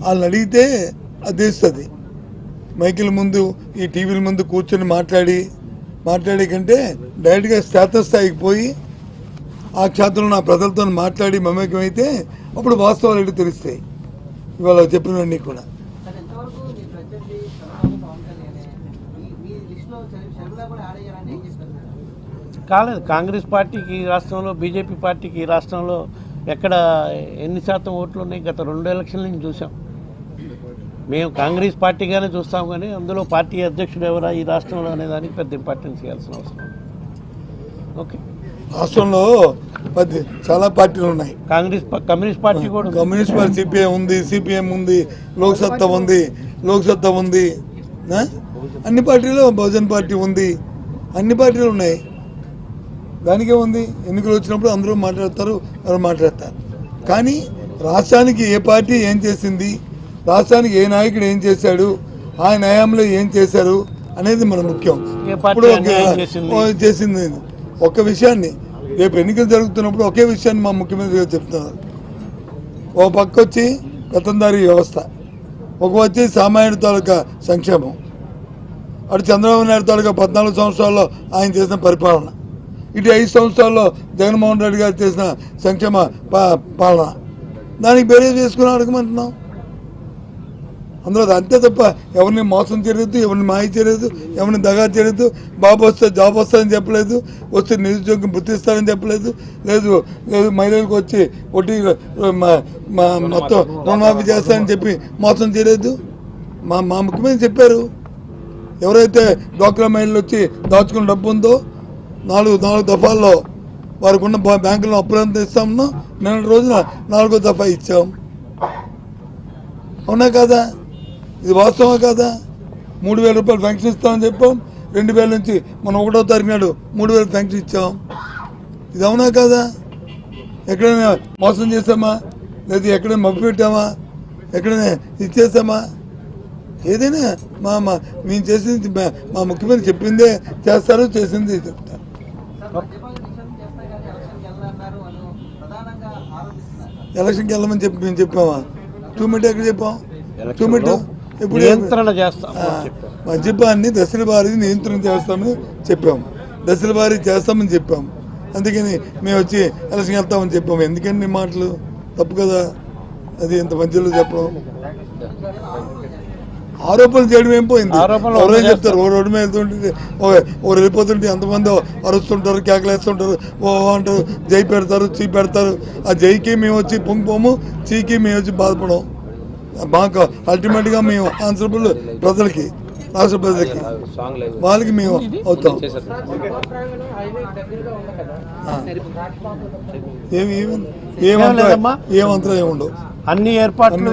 వాళ్ళని అడిగితే అది తెలుస్తుంది మైకిల్ ముందు ఈ టీవీల ముందు కూర్చొని మాట్లాడి మాట్లాడే కంటే డైరెక్ట్గా క్షేత్రస్థాయికి పోయి ఆ క్షేత్రంలో నా ప్రజలతో మాట్లాడి మమేకమైతే అప్పుడు వాస్తవాలు ఏంటో తెలుస్తాయి. ఇవాళ చెప్పినవన్నీ కూడా. కాలేదు. కాంగ్రెస్ పార్టీకి ఈ రాష్ట్రంలో బీజేపీ పార్టీకి ఈ రాష్ట్రంలో ఎక్కడ ఎన్ని శాతం ఓట్లు ఉన్నాయి? గత రెండు ఎలక్షన్ల నుంచి చూసాం మేము కాంగ్రెస్ పార్టీగానే చూస్తాం కానీ అందులో పార్టీ అధ్యక్షుడు ఎవరా ఈ రాష్ట్రంలో అనే దానికి పెద్ద ఇంపార్టెన్స్ ఇవ్వాల్సిన అవసరం. ఓకే రాష్ట్రంలో చాలా పార్టీలు ఉన్నాయి. కాంగ్రెస్ కమ్యూనిస్ట్ పార్టీ కూడా. కమ్యూనిస్ట్ పార్టీ సిపిఐ ఉంది సిపిఎం ఉంది లోక్సత్తా ఉంది లోక్సత్తా ఉంది? అన్ని పార్టీలు బహుజన్ పార్టీ ఉంది. అన్ని పార్టీలు ఉన్నాయి. దానికే ఉంది. ఎన్నికలు వచ్చినప్పుడు అందరూ మాట్లాడతారు ఎవరు మాట్లాడతారు. కానీ రాష్ట్రానికి ఏ పార్టీ ఏం చేసింది? రాష్ట్రానికి ఏ నాయకుడు ఏం చేశాడు ఆ న్యాయంలో ఏం చేశారు అనేది మన ముఖ్యం. ఇప్పుడు ఒక- చేసింది? ఒక్క విషయాన్ని రేపు ఎన్నికలు జరుగుతున్నప్పుడు ఒకే విషయాన్ని మా ముఖ్యమంత్రి గారు చెప్తున్నారు. ఓ పక్క వచ్చి పెత్తందారీ వ్యవస్థ ఒక వచ్చి సామాన్యుడి తాలూకా సంక్షేమం. అటు చంద్రబాబు నాయుడు తాలూకా పద్నాలుగు సంవత్సరాల్లో ఆయన చేసిన పరిపాలన. ఇటు ఐదు సంవత్సరాల్లో జగన్మోహన్ రెడ్డి గారు చేసిన సంక్షేమ పాలన. దానికి బేరే చేసుకుని అడగమంటున్నాం. అందులో అంతే తప్ప ఎవరిని మోసం చేయలేదు ఎవరిని మాయ చేయలేదు ఎవరిని దగా చేయలేదు. బాబు వస్తే జాబ్ వస్తుందని చెప్పలేదు వస్తే నిరుద్యోగం గుర్తిస్తారని చెప్పలేదు. లేదు లేదు మహిళలకు వచ్చి వడ్డీ మా- మా- మొత్తం రుణమాఫీ చేస్తారని చెప్పి మోసం చేయలేదు. మా మా ముఖ్యమంత్రి చెప్పారు. ఎవరైతే డ్వాక్రా మహిళలు వచ్చి దాచుకున్న డబ్బు ఉందో నాలుగు నాలుగు దఫాల్లో వారికి ఉన్న బ్యాంకులో అప్పులంతా ఇస్తామన్నా నిన్న రోజున నాలుగో దఫా ఇచ్చాం. అవునా కదా? ఇది వాస్తవమే కదా? మూడు వేల రూపాయలు పెన్షన్ ఇస్తామని చెప్పాం. రెండు వేల నుంచి మనం ఒకటో తారీఖు నాడు మూడు వేలు పెన్షన్ ఇచ్చాం. ఇది అవునా కదా? ఎక్కడైనా మోసం చేసామా లేదా ఎక్కడైనా మబ్బు పెట్టామా? ఎక్కడైనా ఇచ్చేసామా ఏదైనా మా మా మేము చేసింది మా- ముఖ్యమంత్రి చెప్పిందే చేస్తారు చేసింది చెప్తారు కానీ ఎలక్షన్కి వెళ్ళమని చెప్పి మేము చెప్పామా? టూ మినిట్ ఎక్కడ చెప్పాం? టూ మినిట్ ఎప్పుడు నియంత్రణ చేస్తాం మద్యపాన్ని దశల వారీ నియంత్రణ చేస్తామని చెప్పాము దశల వారీ చేస్తామని చెప్పాము అందుకని మేము వచ్చి ఎలక్షన్ వెళ్తామని చెప్పాము ఎందుకని నీ మాటలు? తప్పు కదా. అది ఇంత మధ్యలో చెప్పడం. ఆరోపణలు చేయడం ఏం పోయింది? ఎవరైనా. చెప్తారు? ఓ రోడ్డు మీద వెళ్తుంటే ఓ ఓ వెళ్ళిపోతుంటే ఎంతమంది అరుస్తుంటారు కేకలేస్తుంటారు ఓ అంటారు జై పెడతారు చీ పెడతారు. ఆ జైకి మేము వచ్చి పొంగిపోము చీకి మేము వచ్చి బాధపడం మాకు అల్టిమేట్గా మేము ఆన్సరబుల్ ప్రజలకి రాష్ట్ర ప్రజలకి వాళ్ళకి మేము అవుతాం. ఏమి ఏమి? ఏమంతా ఏముండవు అన్ని ఏర్పాట్లు